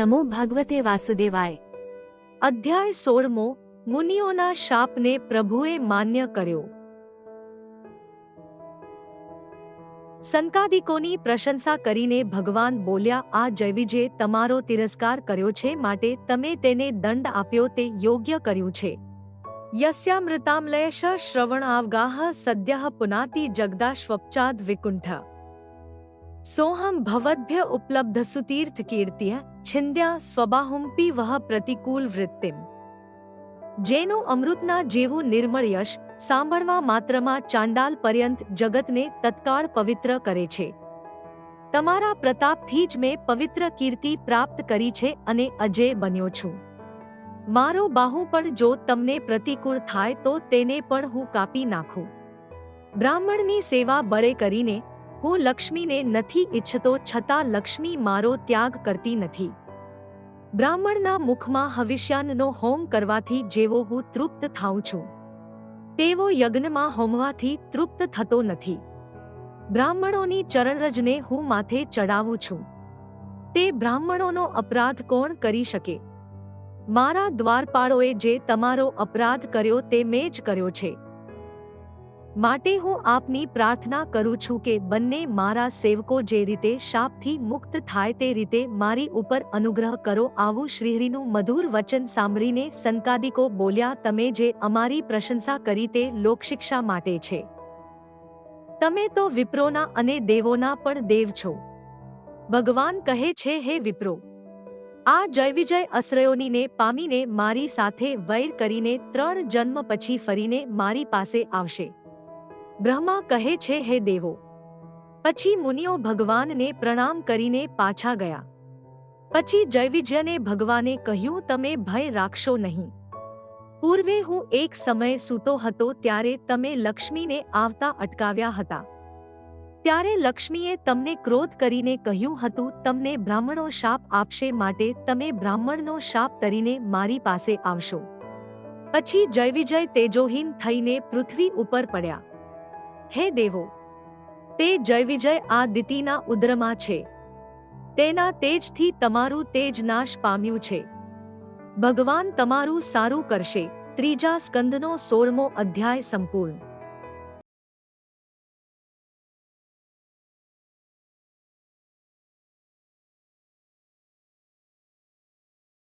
નમો ભગવતે વાસુદેવાય અધ્યાય સોળમો મુનિઓના શાપને પ્રભુએ માન્ય કર્યો સંકાદિકોની પ્રશંસા કરીને ભગવાન બોલ્યા આ જયવિજે તમારો તિરસ્કાર કર્યો છે માટે તમે તેને દંડ આપ્યો તે યોગ્ય કર્યું છે યસ્યામૃતામલયશ શ્રવણ આવગાહ સદ્યઃ પુનાતિ જગદાશ્વપચાદ વિકુંઠ સોહમ ભવદ્ભ્ય ઉપલબ્ધ સુતીર્થ કીર્ત્ય છિંદ્યા સ્વબાહુંપી વહ પ્રતિકૂલ વૃત્તિમ જેનું અમૃતના જેવું નિર્મળ યશ સાંભળવા માત્રમાં ચાંડાલ પર્યંત જગતને તત્કાળ પવિત્ર કરે છે તમારા પ્રતાપથી જ મેં પવિત્ર કીર્તિ પ્રાપ્ત કરી છે અને અજય બન્યો છું મારો બાહુ પણ જો તમને પ્રતિકૂળ થાય તો તેને પણ હું કાપી નાખું બ્રાહ્મણની સેવા બળે કરીને હું લક્ષ્મીને નથી ઈચ્છતો છતાં લક્ષ્મી મારો ત્યાગ કરતી નથી. બ્રાહ્મણના મુખમાં હવિષ્યાનનો હોમ કરવાથી જેવો હું તૃપ્ત થાઉં છું. તેવો યજ્ઞમાં હોમવાથી તૃપ્ત થતો નથી. બ્રાહ્મણોની ચરણરજને હું માથે ચડાવું છું. તે બ્રાહ્મણોનો અપરાધ કોણ કરી શકે? મારા દ્વારપાળોએ જે તમારો અપરાધ કર્યો તે મેં જ કર્યો છે. માટે હું આપની પ્રાર્થના કરું છું કે બંને મારા સેવકો જે રીતે શાપથી મુક્ત થાય તે રીતે મારી ઉપર અનુગ્રહ કરો. આવું શ્રીહરિનું મધુર વચન સાંભળીને સંકાદિકો બોલ્યા, તમે જે અમારી પ્રશંસા કરી તે લોકશિક્ષા માટે છે. તમે તો વિપ્રોના અને દેવોના પણ દેવ છો. ભગવાન કહે છે, હે વિપ્રો, આ જયવિજય અશ્રયોનીને પામીને મારી સાથે વૈર કરીને ત્રણ જન્મ પછી ફરીને મારી પાસે આવશે. બ્રહ્મા કહે છે, હે દેવો. પછી મુનિઓ ભગવાનને પ્રણામ કરીને પાછા ગયા. પછી જયવિજયને ભગવાને કહ્યું, તમે ભય રાખશો નહીં. પૂર્વે હું એક સમય સૂતો હતો ત્યારે તમે લક્ષ્મીને આવતા અટકાવ્યા હતા. ત્યારે લક્ષ્મીએ તમને ક્રોધ કરીને કહ્યું હતું, તમને બ્રાહ્મણો શાપ આપશે માટે તમે બ્રાહ્મણનો શાપ તરીને મારી પાસે આવશો. પછી જયવિજય તેજોહીન થઈને પૃથ્વી ઉપર પડ્યા. હે દેવો, તે જય વિજય આ દિતિના ઉદરમાં છે. તેના તેજથી તમારું તેજ નાશ પામ્યું છે. ભગવાન તમારું સારું કરશે. ત્રીજા સ્કંદનો સોળમો અધ્યાય સંપૂર્ણ.